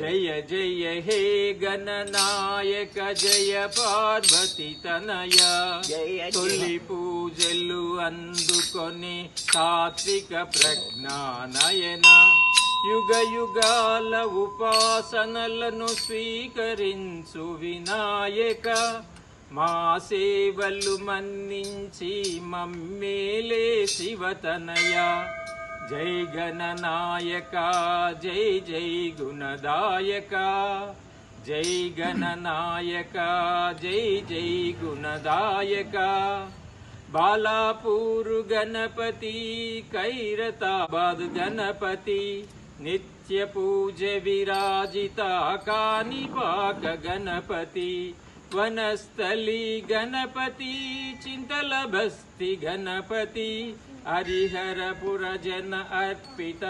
జయ జయ హే గణనాయక జయ పార్వతి తనయ. తొలి పూజలు అందుకొని సాత్విక ప్రజ్ఞానయన. యుగ యుగాల ఉపాసనలను స్వీకరించు వినాయక. మా సేవలు మన్నించి మమ్మేలే శివతనయ जय गणनायका जय जय गुणदायका जय गणनायका जय जय गुणदायका। बालापूरुगणपति कैरताबाद् गणपति नित्यपूज्य विराजिता कानिपाकगणपति वनस्थली गणपति चिन्तलभस्ति गणपति हरिहरपुरजन अर्पित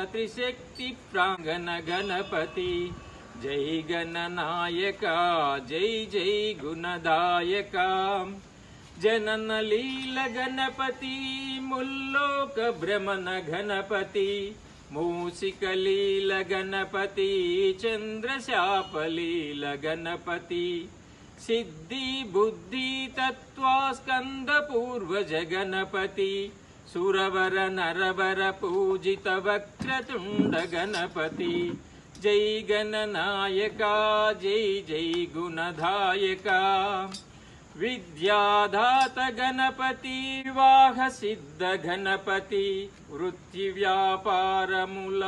गणपति। जय गणनायका जय जय गुणदायका। जनन लील गणपति, मुल्लोक भ्रमण गणपति। मूसिकलील गणपति चन्द्रशापलील गणपति। सिद्धि बुद्धि तत्त्वा स्कन्दपूर्वज गणपति सुरवर नरवर पूजित वक्रतुण्ड गणपति। जय गणनायका जय जय गुणधायका विद्याधात गणपति, वाह सिद्ध गणपति। वृत्तिव्यापारमुल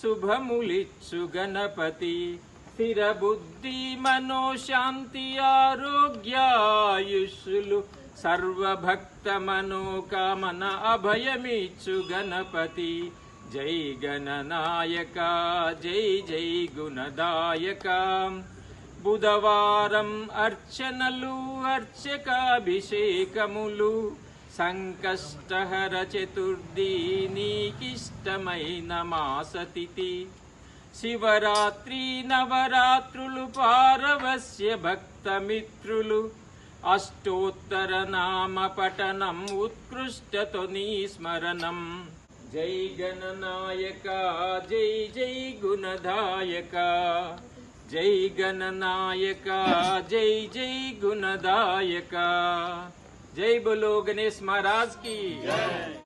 शुभमुलित्सु सुगणपति జై గుణదాయక విద్యాధాత గణపతి వివాహ సిద్ధ గణపతి వృత్తి వ్యాపారముల శుభములిచ్చు గణపతి స్థిర బుద్ధి మనోశాంతి ఆరోగ్యాయుష్లు సర్వభక్త మనోకామన అభయమిచ్చు గణపతి. జై గణనాయక జై జై గుణదాయక. బుధవారం అర్చనలు అర్చకాభిషేకములు. సంకష్టహర చతుర్థి నీకిష్టమైన మాసతిథి. శివరాత్రి నవరాత్రులు పారవస్య భక్తమిత్రులు. అష్టోత్తర నామ పఠనం ఉత్కృష్టతొని స్మరణం. జై గణనాయక జై జై గుణదాయక. జై గణనాయక జై జై గుణదాయక. జై బులో గణేష్ మహారాజ్కి.